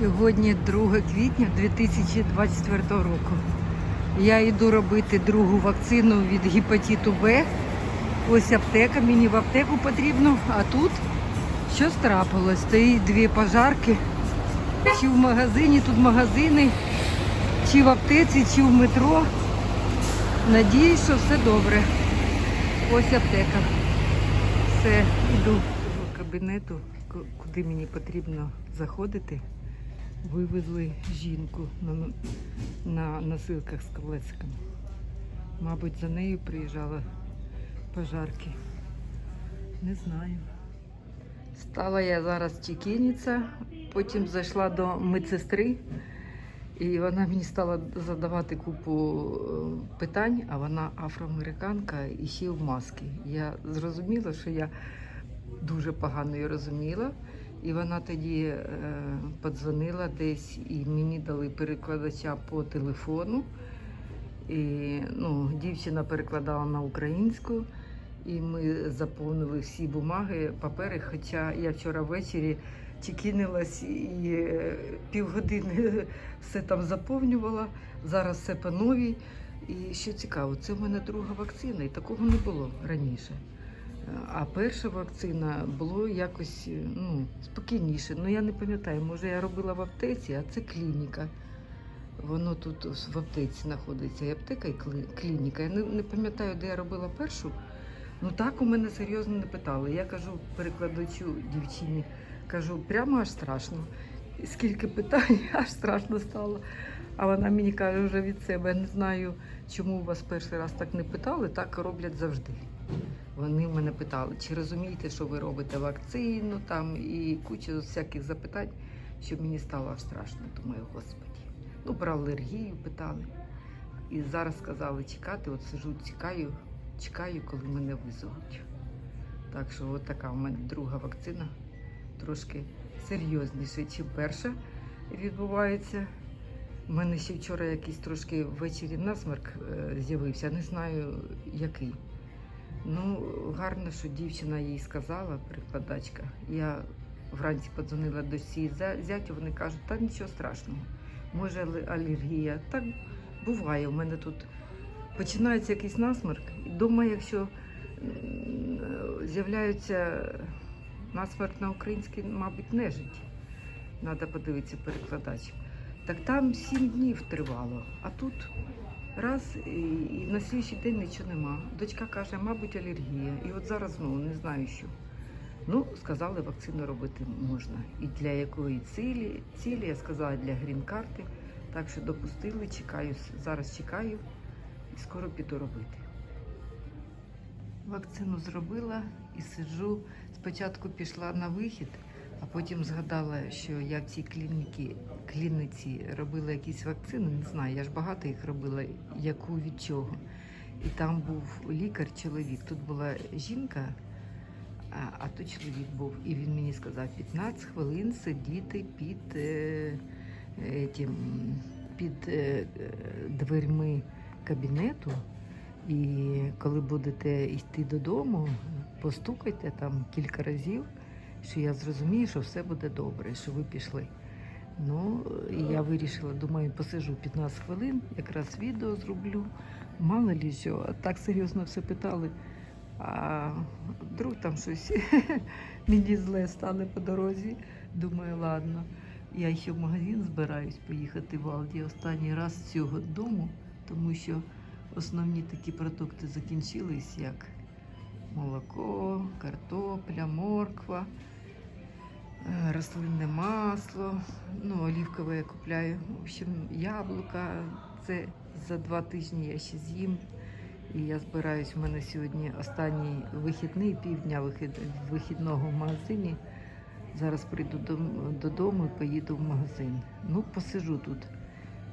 Сьогодні 2 квітня 2024 року. Я йду робити другу вакцину від гепатиту Б. Ось аптека, мені в аптеку потрібно, а тут щось трапилось. Стоїть дві пожарки. Чи в магазині, тут магазини, чи в аптеці, чи в метро. Надіюсь, що все добре. Ось аптека. Все, йду до кабінету, куди мені потрібно заходити. Вивезли жінку на, на носилках з колесиками. Мабуть, за нею приїжджала пожарки. Не знаю. Стала я зараз чекіниця, потім зайшла до медсестри, і вона мені стала задавати купу е, питань, а вона афроамериканка і ще в масці. Я зрозуміла, що я дуже погано її розуміла. І вона тоді е, подзвонила десь і мені дали перекладача по телефону. І ну, дівчина перекладала на українську, і ми заповнили всі бумаги, папери. Хоча я вчора ввечері чекінилась і е, півгодини все там заповнювала. Зараз все по новій. І що цікаво, це в мене друга вакцина, і такого не було раніше. А перша вакцина було якось ну, спокійніше. Ну я не пам'ятаю, може я робила в аптеці, а це клініка. Воно тут в аптеці знаходиться. І аптека, і клініка. Я не, не пам'ятаю, де я робила першу. Ну так у мене серйозно не питали. Я кажу перекладачу дівчині, кажу, прямо аж страшно. Скільки питань, аж страшно стало. А вона мені каже вже від себе, я не знаю, чому вас перший раз так не питали, так роблять завжди. Вони мене питали, чи розумієте, що ви робите вакцину там і куча всяких запитань, що мені стало страшно. Думаю, господі. Ну, про алергію питали. І зараз сказали чекати, от сижу, чекаю, чекаю, коли мене визовуть. Так що от така в мене друга вакцина, трошки серйозніше, ніж перша відбувається. У мене ще вчора якийсь трошки ввечері насмерк е, з'явився, не знаю який. Ну, гарно, що дівчина їй сказала, прикладачка. Я вранці подзвонила до сі зятю, вони кажуть, та нічого страшного. Може алергія. Так буває. У мене тут починається якийсь насморк. І дома, якщо м, з'являються насморк на український, мабуть, нежить. Треба подивитися перекладач. Так там сім днів тривало, а тут раз і, на слідчий день нічого нема. Дочка каже, мабуть, алергія. І от зараз знову не знаю що. Ну, сказали, вакцину робити можна. І для якої цілі, цілі я сказала для грін-карти. Так що допустили, чекаю, зараз чекаю і скоро піду робити. Вакцину зробила і сиджу. Спочатку пішла на вихід, а потім згадала, що я в цій клініці, клініці робила якісь вакцини. Не знаю, я ж багато їх робила, яку від чого. І там був лікар, чоловік. Тут була жінка, а, а то чоловік був. І він мені сказав, 15 хвилин сидіти під, е, е, тім, під е, дверми кабінету. І коли будете йти додому, постукайте там кілька разів, що я зрозумію, що все буде добре, що ви пішли. Ну, і я вирішила, думаю, посижу 15 хвилин, якраз відео зроблю. Мало лі що, так серйозно все питали. А вдруг там щось мені зле стане по дорозі. Думаю, ладно. Я ще в магазин збираюсь поїхати в Алді останній раз з цього дому, тому що основні такі продукти закінчились, як молоко, картопля, морква, е, рослинне масло. Ну, олівкове я купляю. В общем, яблука. Це за два тижні я ще з'їм. І я збираюсь, у мене сьогодні останній вихідний, півдня вихід, вихідного в магазині. Зараз прийду додому і поїду в магазин. Ну, посижу тут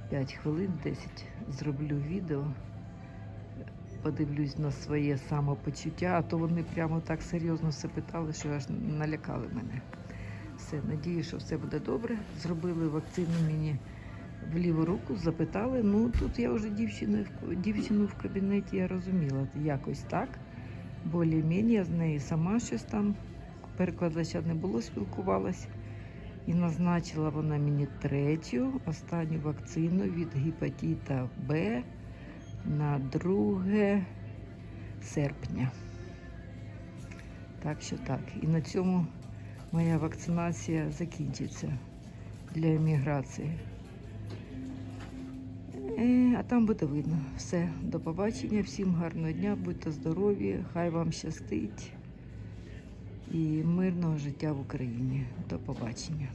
5 хвилин, 10, зроблю відео, подивлюсь на своє самопочуття, а то вони прямо так серйозно все питали, що аж налякали мене. Все, надію, що все буде добре. Зробили вакцину мені в ліву руку, запитали. Ну тут я вже дівчину, дівчину в кабінеті я розуміла якось так. Більш-менш я з нею сама щось там перекладача не було, спілкувалась. І назначила вона мені третю, останню вакцину від гепатита Б на 2 серпня. Так що так. І на цьому моя вакцинація закінчиться для еміграції. Е, А там буде видно. Все, до побачення, всім гарного дня, будьте здорові, хай вам щастить і мирного життя в Україні. До побачення.